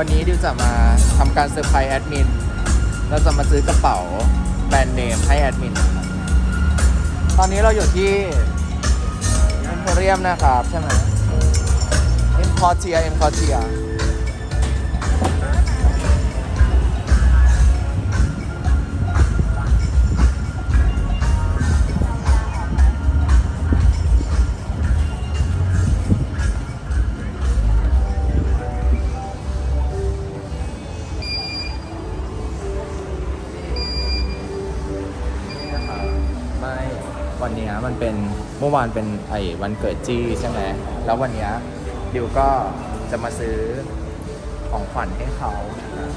วันนี้ดิวจะมาทำการเซอร์ไพรส์แอดมิน เราจะมาซื้อกระเป๋าแบรนด์เนมให้แอดมินนะครับตอนนี้เราอยู่ที่เอ็มโพเรียมนะครับ ใช่ไหมเอ็มคอเทียเอ็มคอเทีย เนี้ยมันเป็นเมื่อวานเป็นไอ้วันเกิดจี้ใช่ไหมแล้ววันเนี้ยดิวก็จะมาซื้อของขวัญให้เขานะครับ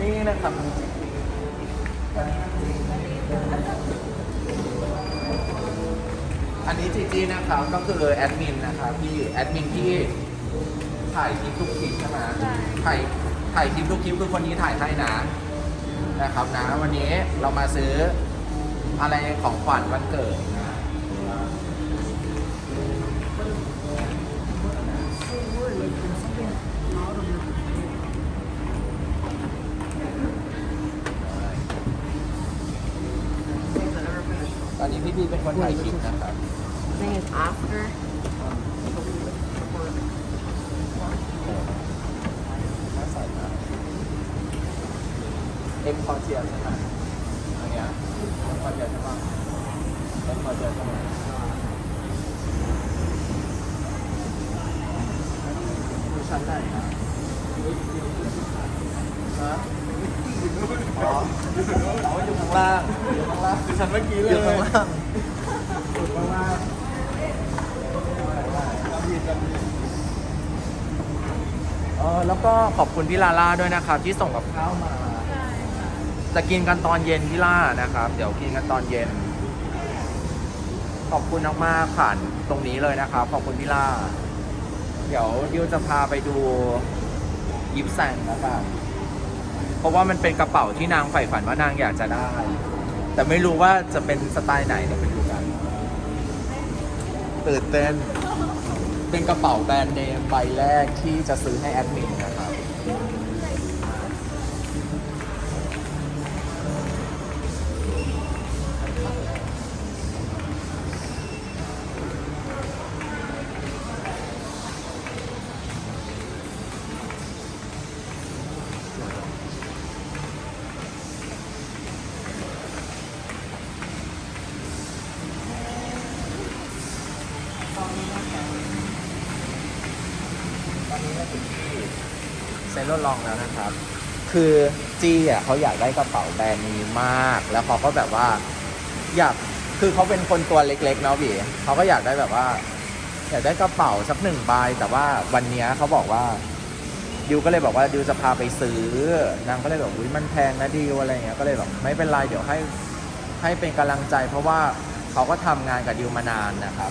นี่นะครับอันนี้จีจีนะครับก็คือแอดมินนะครับที่แอดมินที่ถ่ายคลิปทุกคลิปใช่ไหมใช่ถ่ายถ่ายคลิปทุกคลิปคือคนนี้ถ่ายให้นะ นะครับนะวันนี้เรามาซื้ออะไรของขวัญวันเกิดตอนนี้พี่บีเป็นคนถ่ายคลิปนะครับ I think it's Oscar. น่าใส่มาก เอ็มคอเทียใช่ไหมอันเนี้ยเอ็มคอเทียใช่ไหมเอ็มคอเทียใช่ไหมดูชั้นไหนนะฮะอ๋ออ๋ออยู่ข้างล่างอยู่ข้างล่างชั้นเมื่อกี้เลยอยู่ข้างล่างอยู่ข้างล่างเออแล้วก็ขอบคุณพี่ลาล่าด้วยนะครับที่ส่งกับข้าวมา จะกินกันตอนเย็นที่ล่านะครับ เดี๋ยวกินกันตอนเย็น ขอบคุณมากๆผ่านตรงนี้เลยนะครับ ขอบคุณพี่ล่า เดี๋ยวดิวจะพาไปดูยิปแซงนะครับเพราะว่ามันเป็นกระเป๋าที่นางใฝ่ฝันว่านางอยากจะได้ แต่ไม่รู้ว่าจะเป็นสไตล์ไหนเดี๋ยวไปดูกันตื่นเต้นเป็นกระเป๋าแบรนด์เนมใบแรกที่จะซื้อให้แอดมินนะ นนี้เราถึงที่เซนต์ลองแล้วนะครับ คือจี้อะเขาอยากได้กระเป๋าแบรนด์นี้มาก แล้วเขาก็แบบว่าอยากคือเขาเป็นคนตัวเล็กๆเนาะบีเขาก็อยากได้แบบว่า อยากได้กระเป๋าสักหนึ่งใบแต่ว่าวันนี้เขาบอกว่าดิวก็เลยบอกว่าดิวจะพาไปซื้อนางก็เลยบอกอุ้ยมันแพงนะดิวอะไรเงี้ยก็เลยบอกไม่เป็นไรเดี๋ยวให้ให้เป็นกำลังใจ เพราะว่าเขาก็ทำงานกับดิวมานานนะครับ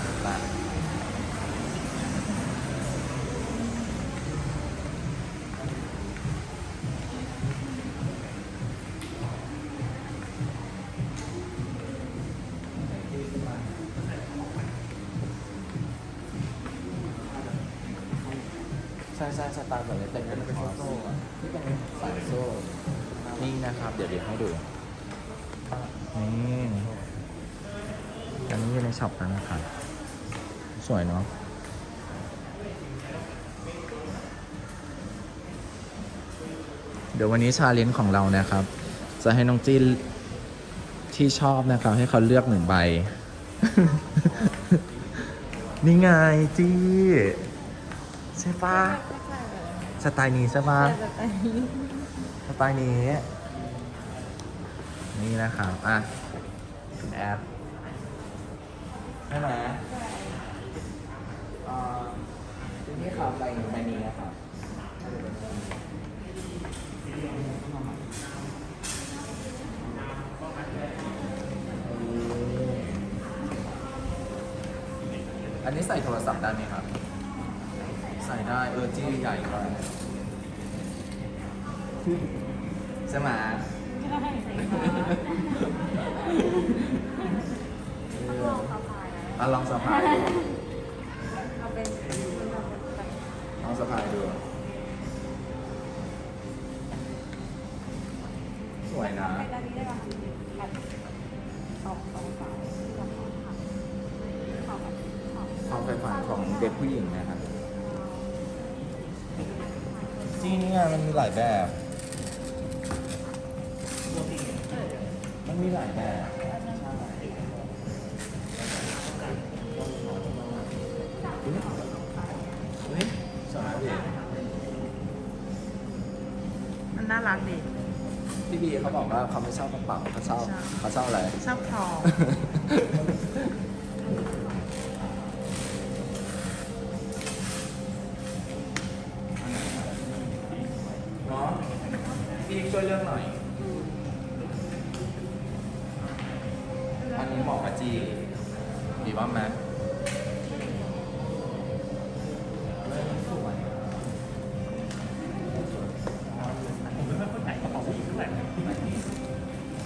ช่ใช่สไตล์แบบนี้แต่งเป็นคอสที่เป็นสายโซ่นี่นะครับ เดี๋ยวเดี๋ยวให้ดู นี่อันนี้อยู่ในช็อปแล้วนะครับ สวยเนาะเดี๋ยววันนี้ชาเลนจ์ของเรานะครับ จะให้น้องจีนที่ชอบนะครับ ให้เขาเลือกหนึ่งใบ นี่ไงจี้ ใช่ปะ สไตล์นี้ใช่ปะสไตล์นี้ นี่นะครับอะคุณแอปใช่ไหมอ่าทีนี้ครับใบใบนี้นะครับอันนี้ใส่โทรศัพท์ได้ไหมครับใส่ ได้เออจี้ใหญ่กว่าใช่ไหมใช่ต้องลองสะายนะอะลองสะพายดูลองสะพายดู สวยนะความฝันของเด็กผู้หญิงนะครับ จริงเนี่ยมันมีหลายแบบ มันมีหลายแบบเฮ้ยสวยดีมันน่ารักดีพี่บีเขาบอกว่าเขาไม่ชอบกระเป๋าเขาชอบใช่เขาชอบอะไร ชอบทอง อันนี้เหมาะกับจีดีว่าไหม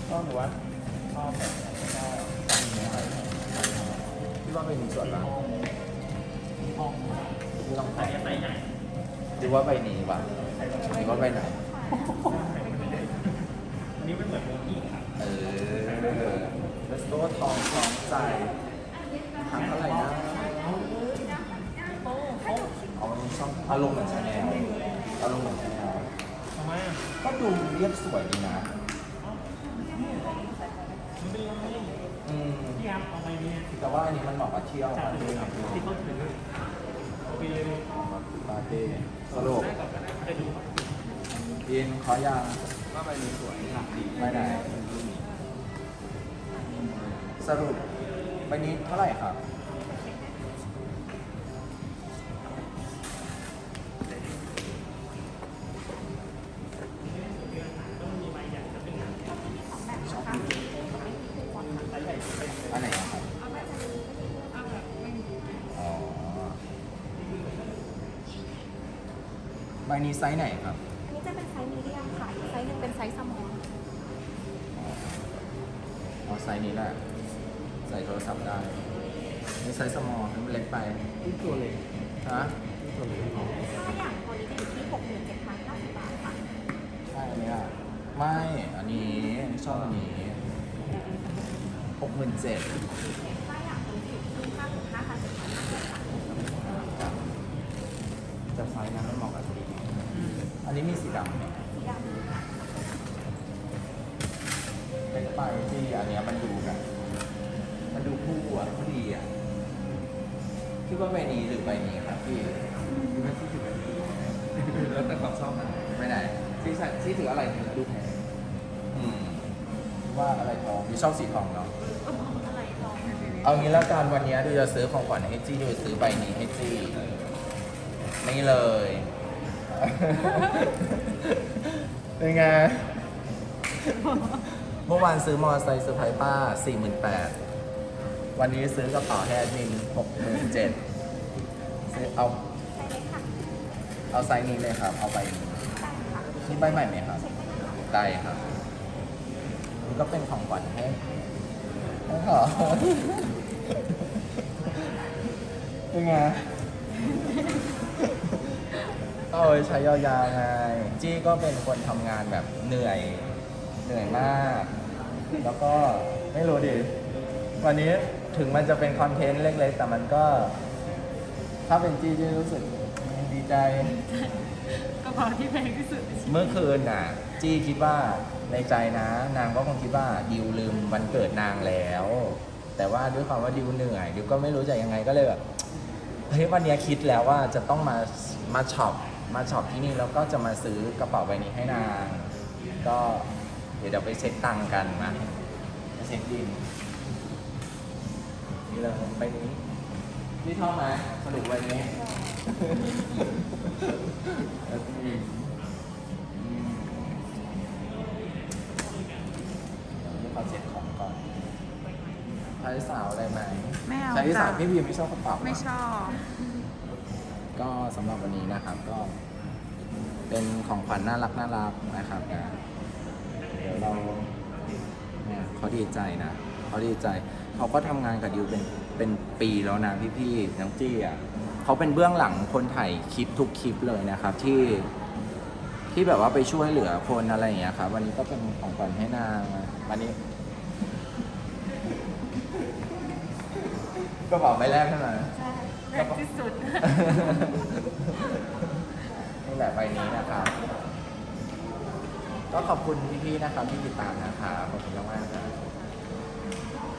ก็หนูว่าชอบแบบชอบพี่ว่าเป็นส่วนละไม่ต้องใส่ดูว่าใบนี้ว่ะหรือว่าใบไหนอันนี้มันเหมือนโมกี้ครับ เออ แล้วตัวทองทองใจทำเท่าไหร่นะเอาช่องอารมณ์เหมือนชาแนลอารมณ์เหมือนชาแนลทำไมอะก็ดูเรียบสวยดีนะมันเป็นไรอืมพี่ครับเอาไปเนี่ยแต่ว่าอันนี้มันเหมาะกับเที่ยวจากปาร์เลยที่เขาถือโอเคเลยปาร์ตี้สรุปได้ก่อนก็นขอยังว่าใบนี้สวยหนักดีไปไหน สรุปใบนี้เท่าไหร่ครับต้องมีใบใหญ่จะเป็นหนังอันไหนอะครับอ๋อใบนี้ไซส์ไหนครับ อันนี้จะเป็นไซส์มีเดียมค่ะอีกไซส์หนึงเป็นไซส์สมอลเอาไซส์นี้แหละใส่ โทรศัพท์ได้นี่ไซส์สมอลมันเล็กไปที่ตัวเล็กฮะตัวเล็กของถ้าอย่างตัวนี้จะอยู่ที่67,900บาทค่ะใช่อันนี้อะไม่ อันนี้ชอบอันนี้หกหมื่นเจ็ดถ้าอย่างตัวนี้อยู่ที่55,700บาทจะไซส์นั้นไม่เหมาะกับสีอันนี้มีสีดำไหมสีดำค่ะเล็กไปที่อันเนี้ยมันดูแบบมัน ดูคู่อะผู้ดีอะคิดว่าใบนี้หรือใบนี้ครับพี่ดูไม่ที่ถือแบบนี้แล้วแต่ความชอบนะใบไหนที่ใส่ที่ถืออะไรถึงดูแพงอืมว่าอะไรทองพี่ชอบสีทองเนาะอะไรทองเอางี้แล้วกันวันนี้ดูจะซื้อของขวัญให้จี้ดูซื้อใบนี้ให้จี้นี่เลยเป็นไงเมื่อวานซื้อมอเตอร์ไซค์เซอร์ไพรส์ป้า 48,000 วันนี้ซื้อกระเป๋าให้แอดมิน67,000ซื้อเอาไซส์เล็กค่ะเอาไซส์นี้เลยครับ เอาใบนี้ได้ค่ะนี่ใบใหม่ไหมครับได้คะได้ครับนี่ก็เป็นของขวัญให้ให้ขอเป็นไงเอาไว้ใช้ยาวๆไงจี้ก็เป็นคนทำงานแบบเหนื่อยเหนื่อยมาก แล้วก็ไม่รู้ดิวันนี้ ถึงมันจะเป็นคอนเทนต์เล็กๆ แต่มันก็ ถ้าเป็นจี้จี้รู้สึกดีใจ กระเป๋าที่แพงที่สุดเมื่อคืนน่ะ จี้คิดว่าในใจนะ นางก็คงคิดว่าดิวลืมวันเกิดนางแล้ว แต่ว่าด้วยความว่าดิวเหนื่อยดิวก็ไม่รู้จะยังไงก็เลยแบบเฮ้ยวันเนี้ยคิดแล้วว่าจะต้องมามาช็อปมาช็อปที่นี่แล้วก็จะมาซื้อกระเป๋าใบนี้ให้นาง ก็เดี๋ยวเดี๋ยวไปเช็คตังค์กันมาไปเช็คบิน นี่เลยใบนี้พี่ชอบไหมสรุปใบนี้แล้วก็มีอืมเดี๋ยวขอเช็คของก่อนใช้สาวอะไรไหมไม่เอาใช้สาวจ้ะพี่บีไม่ชอบกระเป๋าไม่ชอบ ก็สำหรับวันนี้นะครับ ก็ เป็นของขวัญน่ารักน่ารักนะครับนะเดี๋ยวเราเนี่ยเขาดีใจนะเขาดีใจ เขาก็ทำงานกับดิวเป็นเป็นปีแล้วนะพี่ๆน้องจี้อะเขาเป็นเบื้องหลังคนถ่ายคลิปทุกคลิปเลยนะครับ ที่ที่แบบว่าไปช่วยเหลือคนอะไรอย่างเงี้ยครับวันนี้ก็เป็นของขวัญให้นางวันนี้กระเป๋าใบแรกใช่ไหม ใช่พงที่สุด นี่แหละใบนี้นะครับ ก็ขอบคุณพี่ๆนะครับที่ติดตามนะครับขอบคุณมากๆนะครับ